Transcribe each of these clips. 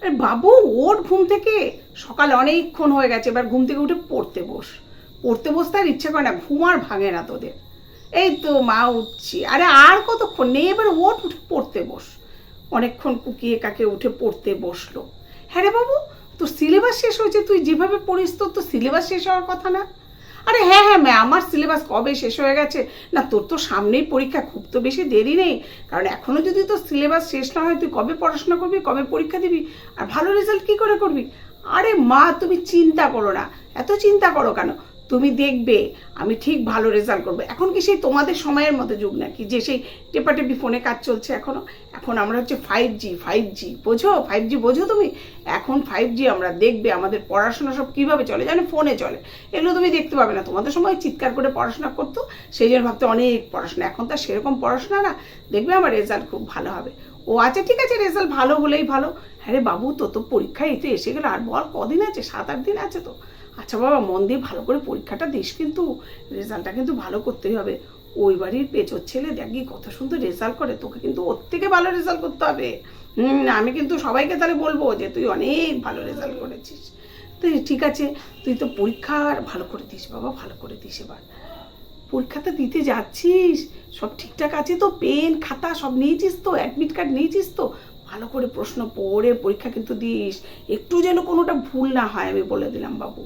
আরে বাবু, ওর ঘুম থেকে সকাল অনেকক্ষণ হয়ে গেছে, এবার ঘুম থেকে উঠে পড়তে বস। পড়তে বসতে আর ইচ্ছে করে না, ঘুম আর ভাঙে না তোদের। এই তো মা, উঠছি। আরে আর কতক্ষণ? নেই এবার ওঠ, উঠে পড়তে বস। অনেকক্ষণ কুকিয়ে কাকে উঠে পড়তে বসল। হ্যাঁ রে বাবু, তোর সিলেবাস শেষ হয়েছে, তুই যেভাবে পড়িস তোর তো সিলেবাস শেষ হওয়ার কথা না। আরে হ্যাঁ হ্যাঁ ম্যা আমার সিলেবাস কবে শেষ হয়ে গেছে? না, তোর তো সামনেই পরীক্ষা, খুব তো বেশি দেরি নেই। কারণ এখনও যদি তোর সিলেবাস শেষ না হয়, তুই কবে পড়াশোনা করবি, কবে পরীক্ষা দিবি? আর ভালো রেজাল্ট কী করে করবি? আরে মা, তুমি চিন্তা করো না। এত চিন্তা করো কেন? তুমি দেখবে আমি ঠিক ভালো রেজাল্ট করব। এখন কি সেই তোমাদের সময়ের মতো যুগ নাকি? যে সেই টেপাটেপি ফোনে কাজ চলছে এখনও এখন আমরা হচ্ছে ফাইভ জি ফাইভ জি বোঝো? ফাইভ জি বোঝো তুমি? এখন ফাইভ জি আমরা দেখবে আমাদের পড়াশোনা সব কীভাবে চলে? জানো, ফোনে চলে। এগুলো তুমি দেখতে পাবে না। তোমাদের সময় চিৎকার করে পড়াশোনা করতো, সেই জন্য ভাবতে অনেক পড়াশোনা। এখন তো সেরকম পড়াশোনা না। দেখবে আমার রেজাল্ট খুব ভালো হবে। ও আচ্ছা ঠিক আছে রেজাল্ট ভালো হলেই ভালো। হ্যাঁ রে বাবু, তো তো পরীক্ষা এতে এসে গেলো। আর বল, কদিন আছে? সাত, আট দিন আছে তো। আচ্ছা বাবা, মন দিয়ে ভালো করে পরীক্ষাটা দিস কিন্তু, রেজাল্টটা কিন্তু ভালো করতেই হবে। ওই বাড়ির পেঁচোর ছেলে দেখি কত সুন্দর রেজাল্ট করে, তোকে কিন্তু ওর থেকে ভালো রেজাল্ট করতে হবে। হুম, আমি কিন্তু সবাইকে তাহলে বলব যে তুই অনেক ভালো রেজাল্ট করেছিস। তুই ঠিক আছে, তুই তো পরীক্ষা ভালো করে দিস বাবা, ভালো করে দিস এবার। পরীক্ষাতে দিতে যাচ্ছিস, সব ঠিকঠাক আছে তো, পেন, খাতা সব নিয়েছিস তো অ্যাডমিট কার্ড নিয়েছিস তো? ভালো করে প্রশ্ন পড়ে পরীক্ষা কিন্তু দিস, একটু যেন কোনোটা ভুল না হয় আমি বলে দিলাম বাবু।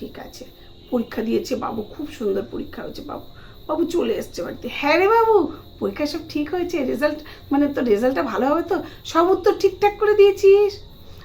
ঠিক আছে। পরীক্ষা দিয়েছে বাবু, খুব সুন্দর পরীক্ষা হয়েছে বাবু। বাবু চলে এসছে বাড়িতে। হ্যাঁ রে বাবু, পরীক্ষা সব ঠিক হয়েছে রেজাল্ট মানে তো রেজাল্টটা ভালো হবে তো? সব উত্তর ঠিকঠাক করে দিয়েছিস?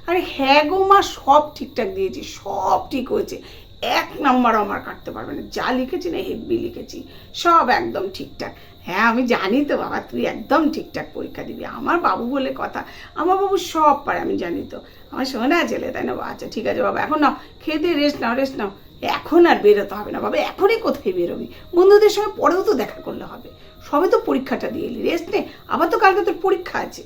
আরে হ্যাঁ গো মা, সব ঠিকঠাক দিয়েছি, সব ঠিক হয়েছে। এক নাম্বার আমার কাটতে পারবে না। যা লিখেছি না হেভি লিখেছি, সব একদম ঠিকঠাক। হ্যাঁ আমি জানি তো বাবা, তুই একদম ঠিকঠাক পরীক্ষা দিবি। আমার বাবু বলে কথা, আমার বাবু সব পারে, আমি জানি তো। আমার শোনা ছেলে, তাই না আচ্ছা ঠিক আছে বাবা, এখন নাও। খেয়ে দিয়ে রেস্ট নাও রেস্ট নাও। এখন আর বেরোতে হবে না বাবা, এখনই কোথায় বেরোবি? বন্ধুদের সঙ্গে পরেও তো দেখা করলে হবে। সবে তো পরীক্ষাটা দিয়ে এলি রেস্ট নে। আবার তো কালকে তোর পরীক্ষা আছে।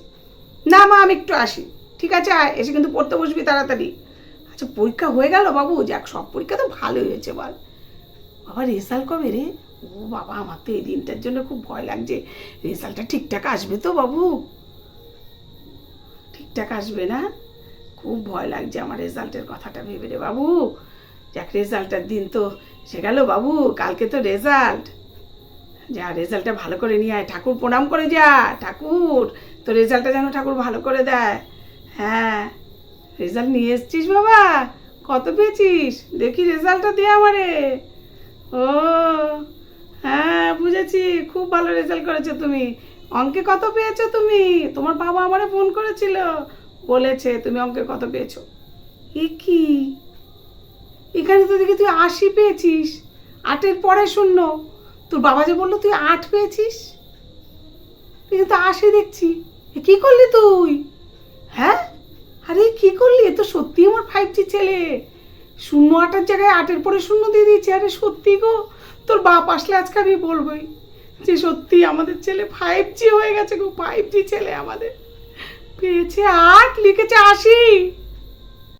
না মা, আমি একটু আসি। ঠিক আছে এসে কিন্তু পড়তে বসবি তাড়াতাড়ি। আচ্ছা পরীক্ষা হয়ে গেল বাবু, যাক, সব পরীক্ষা তো ভালোই হয়েছে বল। বাবা রেজাল্ট কবে রে? ও বাবা, আমার তো এই দিনটার জন্য খুব ভয় লাগছে। রেজাল্টটা ঠিকঠাক আসবে তো বাবু? ঠিকঠাক আসবে না? খুব ভয় লাগছে আমার রেজাল্টের কথাটা ভেবে রে বাবু। যাক রেজাল্টের দিন তো সে গেল বাবু, কালকে তো রেজাল্ট যা রেজাল্টটা ভালো করে নিয়ে আয়, ঠাকুর প্রণাম করে যা, ঠাকুর। তো রেজাল্টটা যেন ঠাকুর ভালো করে দেয়। হ্যাঁ। রেজাল্ট নিয়ে এসছিস বাবা? কত পেয়েছিস? দেখি রেজাল্টটা দে আমারে। ও হ্যাঁ বুঝেছি। খুব ভালো রেজাল্ট করেছ তুমি। অঙ্কে কত পেয়েছ তুমি? তোমার বাবা আমারে ফোন করেছিল। বলেছে, তুমি অঙ্কে কত পেয়েছ? এ কি? এখানে তো দেখি তুই আশি পেয়েছিস। আটের পরে শূন্য। তোর বাবা যে বলল, তুই আট পেয়েছিস? তুই তো আশি দেখছি। কি করলি তুই? হ্যাঁ? আরে, কি করলি? এ তো সত্যি আমার ফাইভ জি ছেলে। শূন্য আটের জায়গায় আটের পরে শূন্য দিয়ে দিয়েছি। আরে, সত্যি গো? তোর বাপ আসলে আজকে আমি বলবোই যে সত্যি আমাদের ছেলে ফাইভ জি হয়ে গেছে গো ফাইভ জি ছেলে আমাদের। পেয়েছে আট, লিখেছে আশি।